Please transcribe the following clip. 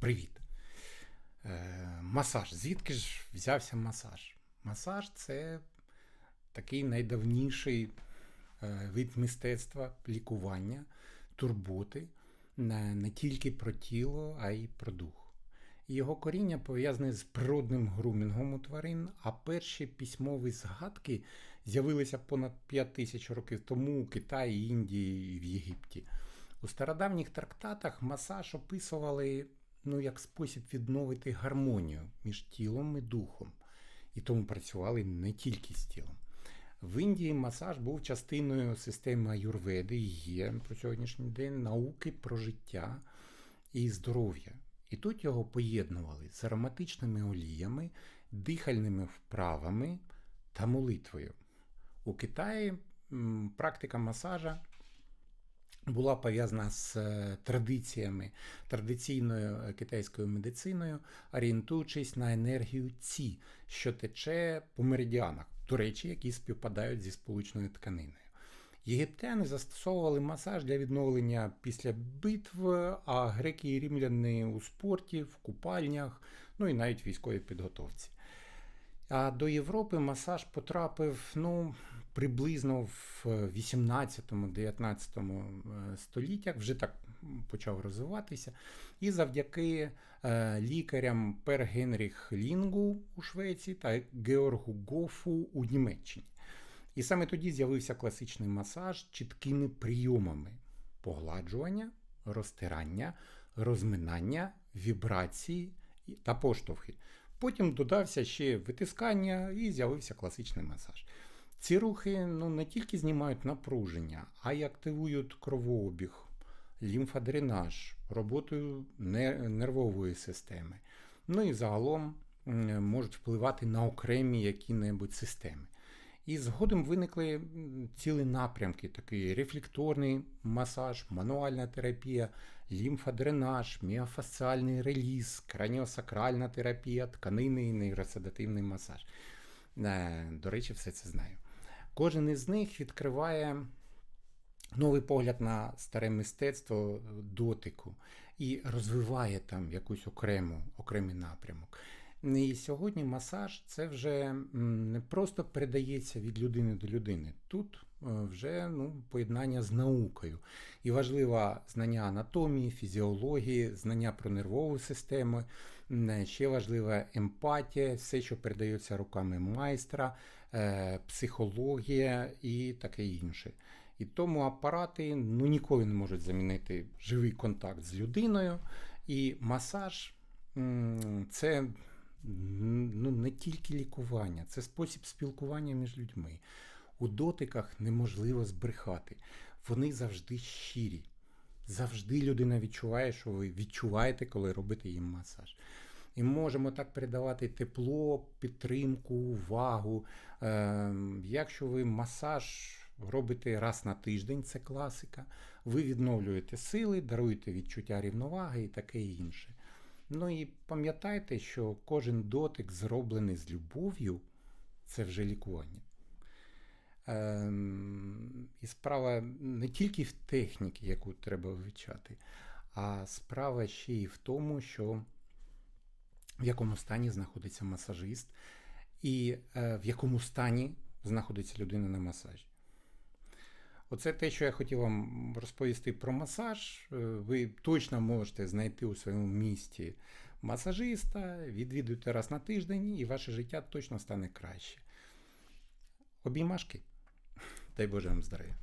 Привіт. Е, масаж. Звідки ж взявся масаж? Масаж це такий найдавніший е, вид мистецтва лікування, турботи не, тільки про тіло, а й про дух. Його коріння пов'язане з природним грумінгом у тварин, а перші письмові згадки з'явилися понад 5 тисяч років тому у Китаї, Індії і в Єгипті. У стародавніх трактатах масаж описували ну, як спосіб відновити гармонію між тілом і духом. І тому працювали не тільки з тілом. В Індії масаж був частиною системи аюрведи і є по сьогоднішній день науки про життя і здоров'я. І тут його поєднували з ароматичними оліями, дихальними вправами та молитвою. У Китаї практика масажа була пов'язана з е, традиціями, традиційною е, китайською медициною, орієнтуючись на енергію Ці, що тече по меридіанах, до речі, які співпадають зі сполучною тканиною. Єгиптяни застосовували масаж для відновлення після битв, а греки і рімляни у спорті, в купальнях, ну і навіть військовій підготовці. А до Європи масаж потрапив ну, приблизно в 18-19 століттях, вже так почав розвиватися. І завдяки е, лікарям Пер Генріх Лінгу у Швеції та Георгу Гофу у Німеччині. І саме тоді з'явився класичний масаж чіткими прийомами погладжування, розтирання, розминання, вібрації та поштовхи. Потім додався ще витискання і з'явився класичний масаж. Ці рухи ну, не тільки знімають напруження, а й активують кровообіг, лімфодренаж, роботу нервової системи. Ну і загалом можуть впливати на окремі які-небудь системи. І згодом виникли цілі напрямки: такий рефлекторний масаж, мануальна терапія, лімфодренаж, міофасціальний реліз, краніосакральна терапія, тканинний і нейросседативний масаж. Е, до речі, все це знаю. Кожен із них відкриває новий погляд на старе мистецтво дотику і розвиває там якусь окрему, окремий напрямок. І сьогодні масаж це вже не просто передається від людини до людини. Тут е, вже ну, поєднання з наукою. І важливе знання анатомії, фізіології, знання про нервову систему, ще важлива емпатія, все, що передається руками майстра, е, психологія і таке інше. І тому апарати ну, ніколи не можуть замінити живий контакт з людиною. І масаж це ну, не тільки лікування, це спосіб спілкування між людьми. У дотиках неможливо збрехати. Вони завжди щирі. Завжди людина відчуває, що ви відчуваєте, коли робите їм масаж. І можемо так передавати тепло, підтримку, увагу. Е, Якщо ви масаж робите раз на тиждень, це класика, ви відновлюєте сили, даруєте відчуття рівноваги і таке інше. Ну і пам'ятайте, що кожен дотик, зроблений з любов'ю, це вже лікування. Ем, І справа не тільки в техніці, яку треба вивчати, а справа ще й в тому, що в якому стані знаходиться масажист, і е, в якому стані знаходиться людина на масажі. Оце те, що я хотів вам розповісти про масаж. Е, ви точно можете знайти у своєму місті масажиста, відвідуйте раз на тиждень, і ваше життя точно стане краще. Обіймашки. Дай Боже вам здоров'я.